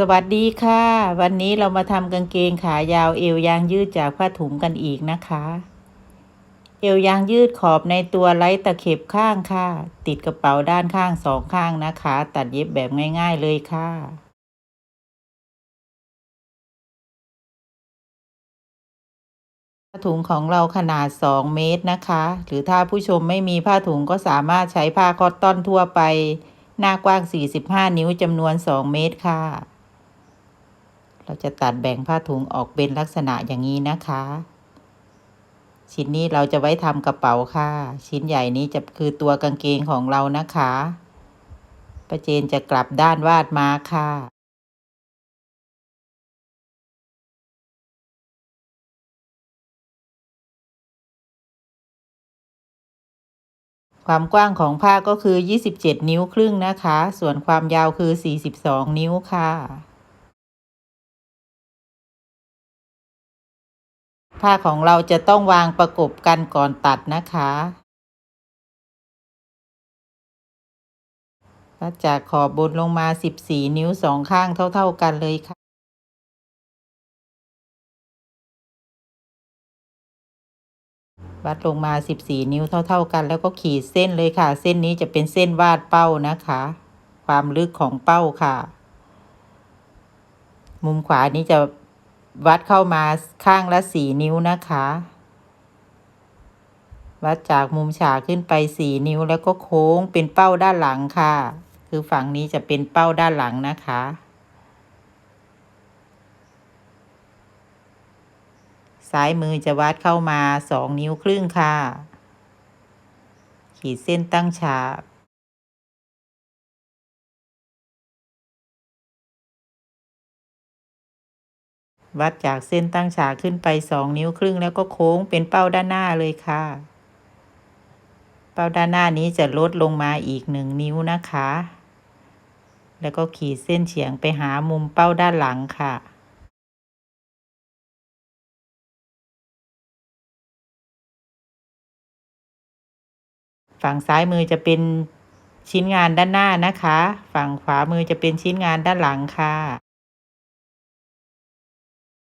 สวัสดีค่ะ วันนี้เรามาทำกางเกงขายาวเอวยางยืดจากผ้าถุงกันอีกนะคะ เอวยางยืดขอบในตัวไร้ตะเข็บข้างค่ะ ติดกระเป๋าด้านข้างสองข้างนะคะ ตัดเย็บแบบง่าย ๆเลยค่ะผ้าถุงของเราขนาด 2 เมตรนะคะ หรือถ้าผู้ชมไม่มีผ้าถุงก็สามารถใช้ผ้าคอตตอนทั่วไป หน้ากว้าง 45 นิ้วจำนวน 2 เมตรค่ะ เราจะตัดแบ่งผ้าถุงออกเป็นลักษณะอย่างนี้นะคะ ชิ้นนี้เราจะไว้ทำกระเป๋าค่ะ ชิ้นใหญ่นี้จะคือตัวกางเกงของเรานะคะประเจนจะกลับด้านวาดมาค่ะความกว้างของผ้าก็คือ 27 นิ้วครึ่งนะคะ ส่วนความยาวคือ 42 นิ้วค่ะ ผ้าของเราจะต้องวางประกบกันก่อนตัดนะคะวัดจากขอบบนลงมา 14 นิ้วสองข้างเท่า ๆกันเลยค่ะ วัดลงมา 14 นิ้วเท่า ๆกัน แล้วก็ขีดเส้นเลยค่ะ เส้นนี้จะเป็นเส้นวาดเป้านะคะ ความลึกของเป้าค่ะ มุมขวานี้จะ วัดเข้ามาข้างละ4นิ้วนะคะ วัดจากมุมฉากขึ้นไป4นิ้วแล้วก็โค้งเป็นเป้าด้านหลังค่ะ คือฝั่งนี้จะเป็นเป้าด้านหลังนะคะ ซ้ายมือจะวัดเข้ามา2นิ้วครึ่งค่ะ ขีดเส้นตั้งฉาก วัดจากเส้นตั้งฉากขึ้นไป2นิ้วครึ่งแล้วก็โค้งเป็นเป้าด้านหน้าเลยค่ะ เป้าด้านหน้านี้จะลดลงมาอีก1นิ้วนะคะ แล้วก็ขีดเส้นเฉียงไปหามุมเป้าด้านหลังค่ะฝั่งซ้ายมือจะเป็นชิ้นงานด้านหน้านะคะ ฝั่งขวามือจะเป็นชิ้นงานด้านหลังค่ะ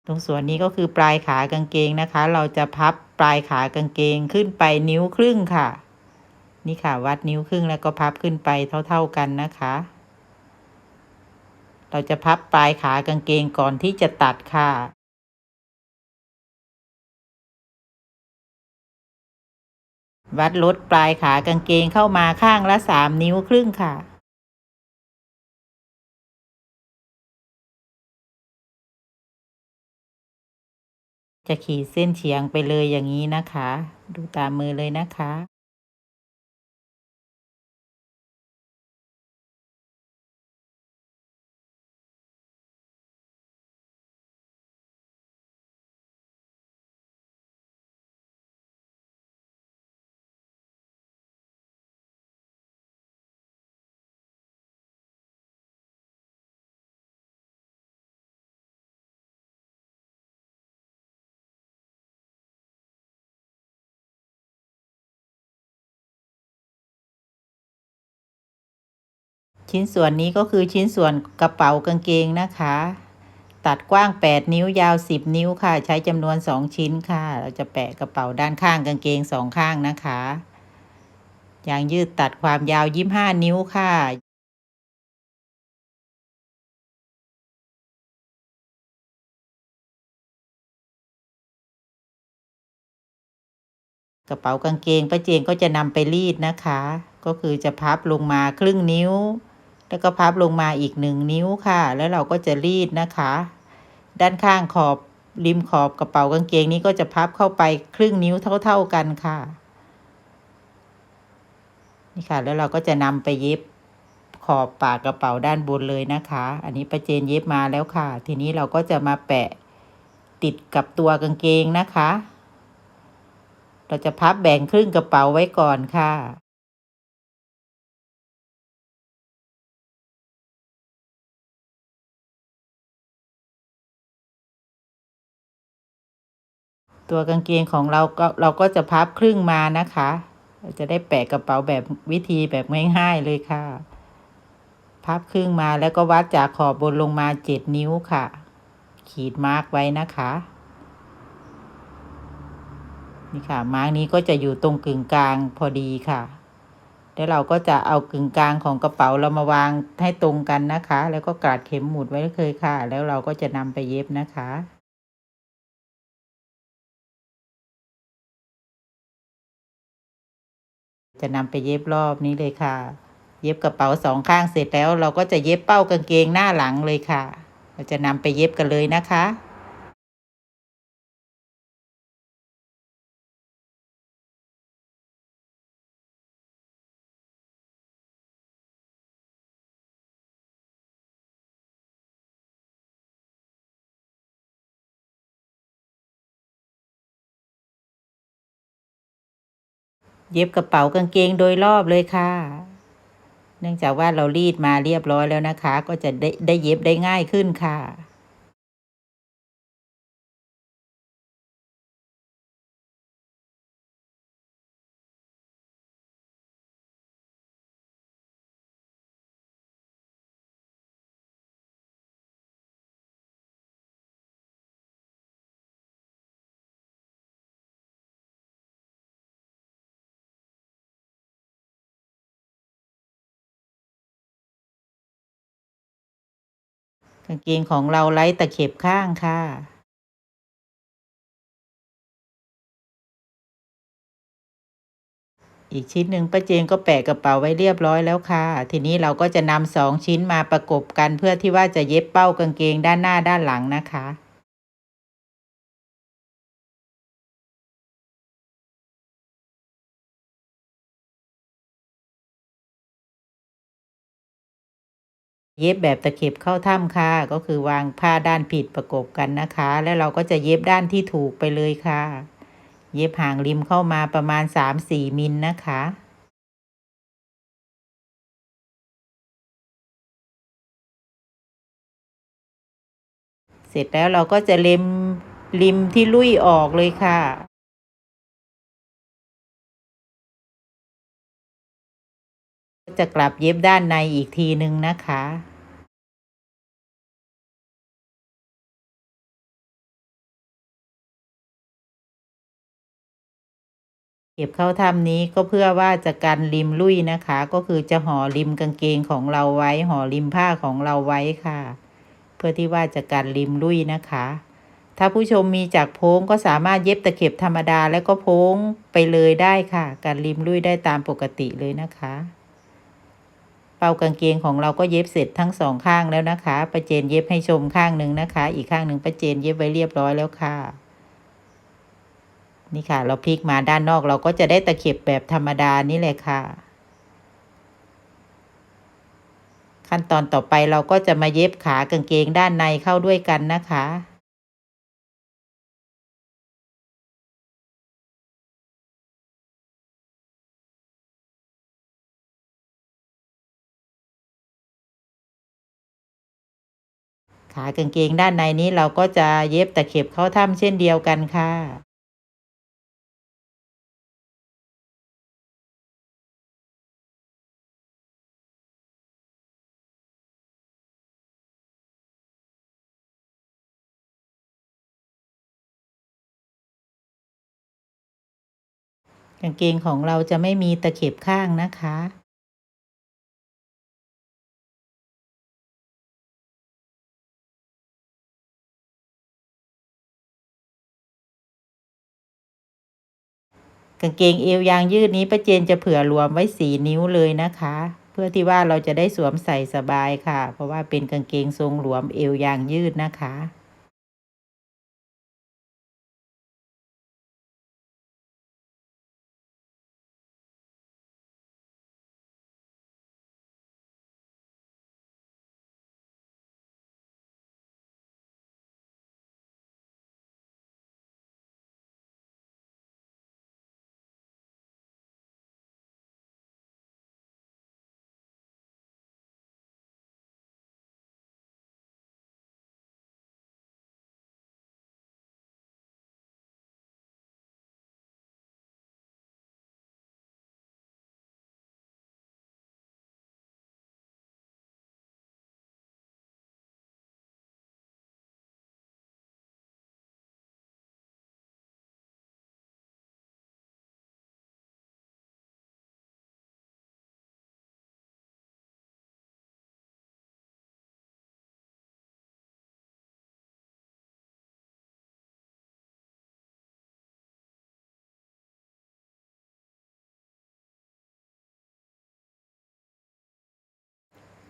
ตรงส่วนนี้ก็คือปลายขากางเกงนะคะ เราจะพับปลายขากางเกงขึ้นไปนิ้วครึ่งค่ะ นี่ค่ะวัดนิ้วครึ่งแล้วก็พับขึ้นไปเท่า ๆกันนะคะ เราจะพับปลายขากางเกงก่อนที่จะตัดค่ะวัดลดปลายขากางเกงเข้ามาข้างละสามนิ้วครึ่งค่ะ จะขีดเส้นเฉียงไปเลยอย่างนี้นะคะ ดูตามมือเลยนะคะ ชิ้นส่วนนี้ก็คือชิ้นส่วนกระเป๋ากางเกงนะคะ ตัดกว้าง 8 นิ้วยาว 10 นิ้วค่ะ ใช้จำนวน 2 ชิ้นค่ะ เราจะแปะกระเป๋าด้านข้างกางเกงสองข้างนะคะยางยืดตัดความยาว25นิ้วค่ะ กระเป๋ากางเกงป้าเจนก็จะนำไปรีดนะคะ ก็คือจะพับลงมาครึ่งนิ้ว แล้วก็พับลงมาอีกหนึ่งนิ้วค่ะ แล้วเราก็จะรีดนะคะ ด้านข้างขอบริมขอบกระเป๋ากางเกงนี้ก็จะพับเข้าไปครึ่งนิ้วเท่า ๆกันค่ะ นี่ค่ะ แล้วเราก็จะนำไปเย็บขอบปากกระเป๋าด้านบนเลยนะคะ อันนี้ป้าเจนเย็บมาแล้วค่ะ ทีนี้เราก็จะมาแปะติดกับตัวกางเกงนะคะ เราจะพับแบ่งครึ่งกระเป๋าไว้ก่อนค่ะ ตัวกางเกงของเราก็เราก็จะพับครึ่งมานะคะ จะได้แปะกระเป๋าแบบวิธีแบบง่ายๆเลยค่ะ พับครึ่งมาแล้วก็วัดจากขอบบนลงมาเจ็ดนิ้วค่ะ ขีดมาร์กไว้นะคะ นี่ค่ะ มาร์กนี้ก็จะอยู่ตรงกึ่งกลางพอดีค่ะแล้วเราก็จะเอากึ่งกลางของกระเป๋าเรามาวางให้ตรงกันนะคะ แล้วก็กาดเข็มหมุดไว้เลยค่ะ แล้วเราก็จะนำไปเย็บนะคะ จะนำไปเย็บรอบนี้เลยค่ะ เย็บกระเป๋าสองข้างเสร็จแล้ว เราก็จะเย็บเป้ากางเกงหน้าหลังเลยค่ะ เราจะนำไปเย็บกันเลยนะคะ เย็บกระเป๋ากางเกงโดยรอบเลยค่ะ เนื่องจากว่าเรารีดมาเรียบร้อยแล้วนะคะ ก็จะได้ได้เย็บได้ง่ายขึ้นค่ะ กางเกงของเราไร้ตะเข็บข้างค่ะอีกชิ้นหนึ่งป้าเจงก็แปะกระเป๋าไว้เรียบร้อยแล้วค่ะ ทีนี้เราก็จะนำสองชิ้นมาประกบกันเพื่อที่ว่าจะเย็บเป้ากางเกงด้านหน้าด้านหลังนะคะ เย็บแบบตะเข็บเข้าถ้ำค่ะ ก็คือวางผ้าด้านผิดประกบกันนะคะ แล้วเราก็จะเย็บด้านที่ถูกไปเลยค่ะ เย็บห่างริมเข้ามาประมาณ 3-4 มิลนะคะเสร็จแล้วเราก็จะเล็มริมที่ลุยออกเลยค่ะ จะกลับเย็บด้านในอีกทีหนึ่งนะคะเก็บเข้าถ้ำนี้ก็เพื่อว่าจะกันริมลุยนะคะ ก็คือจะห่อริมกางเกงของเราไว้ห่อริมผ้าของเราไว้ค่ะ เพื่อที่ว่าจะกันริมลุยนะคะ ถ้าผู้ชมมีจากโพ้งก็สามารถเย็บตะเข็บธรรมดาแล้วก็โพ้งไปเลยได้ค่ะ การริมลุยได้ตามปกติเลยนะคะ ป่ากางเกงของเราก็เย็บเสร็จทั้งสองข้างแล้วนะคะประเจนเย็บให้ชมข้างหนึ่งนะคะ อีกข้างหนึ่งประเจนเย็บไว้เรียบร้อยแล้วค่ะ นี่ค่ะ เราพลิกมาด้านนอกเราก็จะได้ตะเข็บแบบธรรมดานี่แหละค่ะ ขั้นตอนต่อไปเราก็จะมาเย็บขากางเกงด้านในเข้าด้วยกันนะคะ ขากางเกงด้านในนี้เราก็จะเย็บตะเข็บเข้าถ้ำเช่นเดียวกันค่ะกางเกงของเราจะไม่มีตะเข็บข้างนะคะ กางเกงเอวยางยืดนี้ป้าเจนจะเผื่อรวมไว้สีนิ้วเลยนะคะ เพื่อที่ว่าเราจะได้สวมใส่สบายค่ะ เพราะว่าเป็นกางเกงทรงหลวมเอวยางยืดนะคะ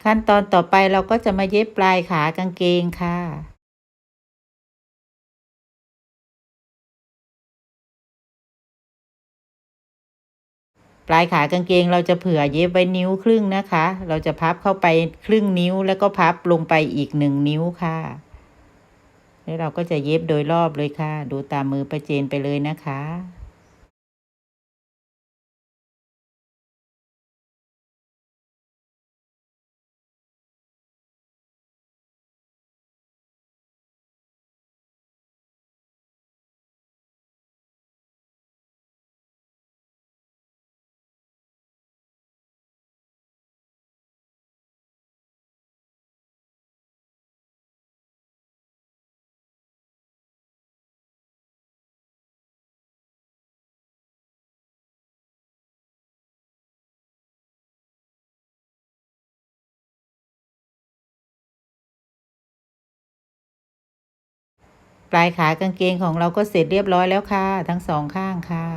ขั้นตอนต่อไปเราก็จะมาเย็บปลายขากางเกงค่ะปลายขากางเกงเราจะเผื่อเย็บไว้นิ้วครึ่งนะคะ เราจะพับเข้าไปครึ่งนิ้วแล้วก็พับลงไปอีกหนึ่งนิ้วค่ะ แล้วเราก็จะเย็บโดยรอบเลยค่ะ ดูตามมือประเจนไปเลยนะคะ ปลายขากางเกงของเราก็เสร็จเรียบร้อยแล้วค่ะ ทั้งสองข้างค่ะ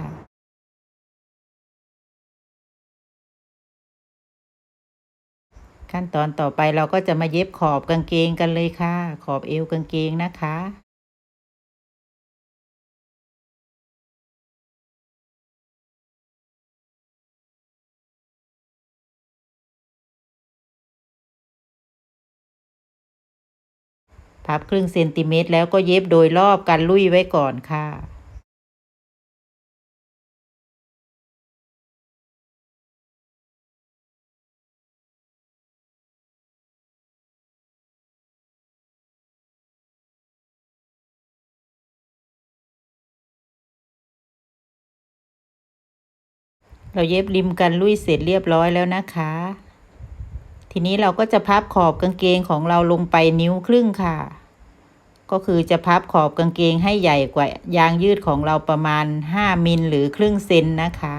ขั้นตอนต่อไปเราก็จะมาเย็บขอบกางเกงกันเลยค่ะ ขอบเอวกางเกงนะคะ พับครึ่งเซนติเมตรแล้วก็เย็บโดยรอบกันลุยไว้ก่อนค่ะเราเย็บริมกันลุยเสร็จเรียบร้อยแล้วนะคะ ทีนี้เราก็จะพับขอบกางเกงของเราลงไปนิ้วครึ่งค่ะ ก็คือจะพับขอบกางเกงให้ใหญ่กว่ายางยืดของเราประมาณ 5 มิลหรือครึ่งเซนนะคะ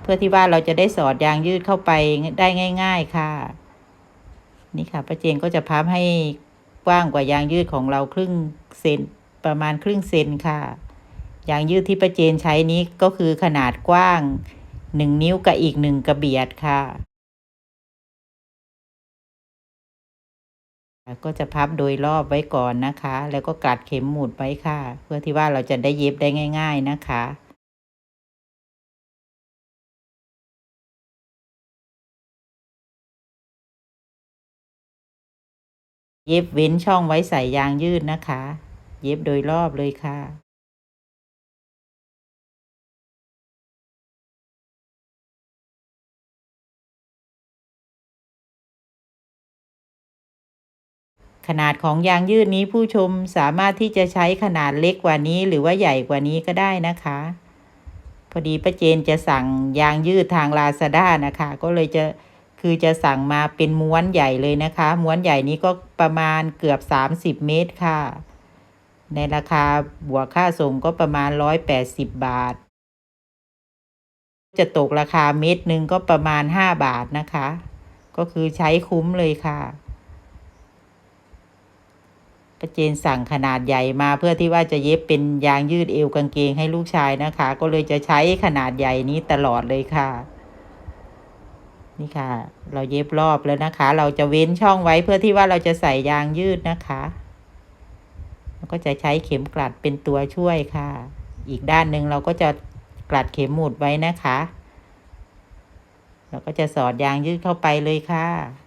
เพื่อที่ว่าเราจะได้สอดยางยืดเข้าไปได้ง่าย ๆค่ะ นี่ค่ะป้าเจงก็จะพับให้กว้างกว่ายางยืดของเราครึ่งเซนประมาณครึ่งเซนค่ะ ยางยืดที่ป้าเจนใช้นี้ก็คือขนาดกว้างหนึ่งนิ้วกับอีกหนึ่งกระเบียดค่ะ ก็จะพับโดยรอบไว้ก่อนนะคะ แล้วก็กัดเข็มหมุดไว้ค่ะ เพื่อที่ว่าเราจะได้เย็บได้ง่าย ๆนะคะ เย็บเว้นช่องไว้ใส่ยางยืดนะคะ เย็บโดยรอบเลยค่ะ ขนาดของยางยืดนี้ผู้ชมสามารถที่จะใช้ขนาดเล็กกว่านี้ หรือว่าใหญ่กว่านี้ก็ได้นะคะ พอดีป้าเจนจะสั่งยางยืดทางลาซาด้านะคะ ก็เลยจะคือจะสั่งมาเป็นม้วนใหญ่เลยนะคะ ม้วนใหญ่นี้ก็ประมาณเกือบ 30 เมตรค่ะ ในราคาบวกค่าส่งก็ประมาณ 180 บาท จะตกราคาเม็ดหนึ่งก็ประมาณ 5 บาทนะคะ ก็คือใช้คุ้มเลยค่ะ ป้าเจนสั่งขนาดใหญ่มาเพื่อที่ว่าจะเย็บเป็นยางยืดเอวกางเกงให้ลูกชายนะคะ ก็เลยจะใช้ขนาดใหญ่นี้ตลอดเลยค่ะ นี่ค่ะ เราเย็บรอบแล้วนะคะ เราจะเว้นช่องไว้เพื่อที่ว่าเราจะใส่ยางยืดนะคะแล้วก็จะใช้เข็มกลัดเป็นตัวช่วยค่ะ อีกด้านหนึ่งเราก็จะกลัดเข็มหมุดไว้นะคะเราก็จะสอดยางยืดเข้าไปเลยค่ะ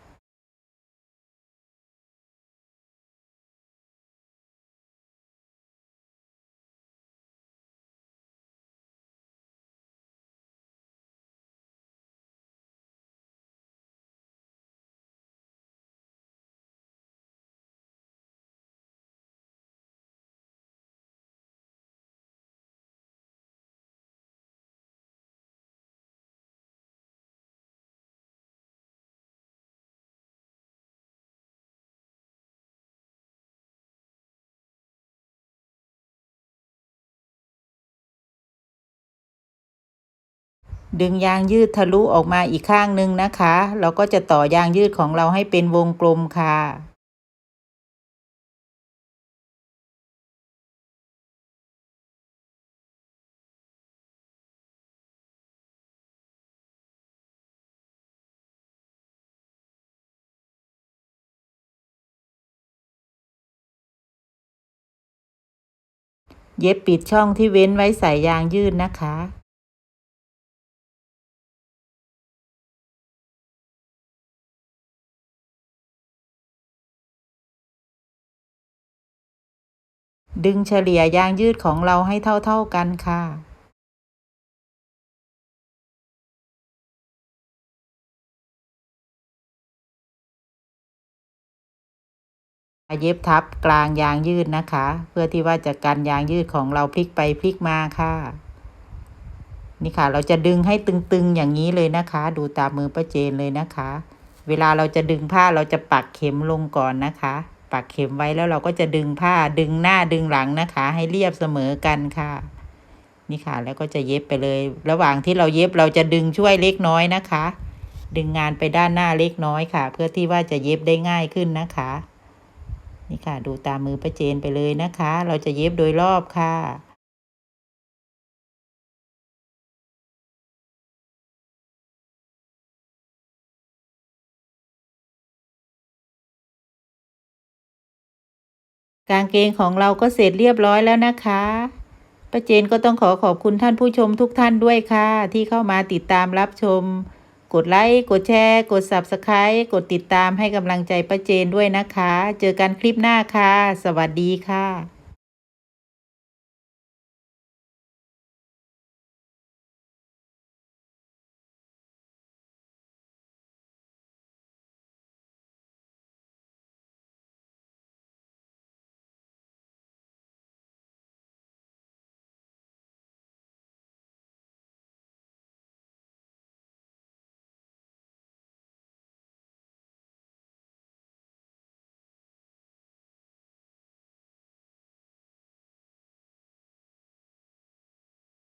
ดึงยางยืดทะลุออกมาอีกข้างหนึ่งนะคะ เราก็จะต่อยางยืดของเราให้เป็นวงกลมค่ะ เย็บปิดช่องที่เว้นไว้ใส่ยางยืดนะคะ ดึงเฉลี่ยยางยืดของเราให้เท่า ๆกันค่ะ เย็บทับกลางยางยืดนะคะ เพื่อที่ว่าจะกันยางยืดของเราพลิกไปพลิกมาค่ะ นี่ค่ะ เราจะดึงให้ตึงๆอย่างนี้เลยนะคะ ดูตามมือป้าเจนเลยนะคะ เวลาเราจะดึงผ้าเราจะปักเข็มลงก่อนนะคะ ปักเข็มไว้แล้วเราก็จะดึงผ้าดึงหน้าดึงหลังนะคะ ให้เรียบเสมอกันค่ะ นี่ค่ะ แล้วก็จะเย็บไปเลย ระหว่างที่เราเย็บเราจะดึงช่วยเล็กน้อยนะคะ ดึงงานไปด้านหน้าเล็กน้อยค่ะ เพื่อที่ว่าจะเย็บได้ง่ายขึ้นนะคะ นี่ค่ะ ดูตามมือประเจนไปเลยนะคะ เราจะเย็บโดยรอบค่ะ กางเกงของเราก็เสร็จเรียบร้อยแล้วนะคะป้าเจนก็ต้องขอขอบคุณท่านผู้ชมทุกท่านด้วยค่ะ ที่เข้ามาติดตามรับชม กดไลค์กดแชร์ กด Subscribe กดติดตามให้กำลังใจป้าเจนด้วยนะคะ เจอกันคลิปหน้าค่ะ สวัสดีค่ะ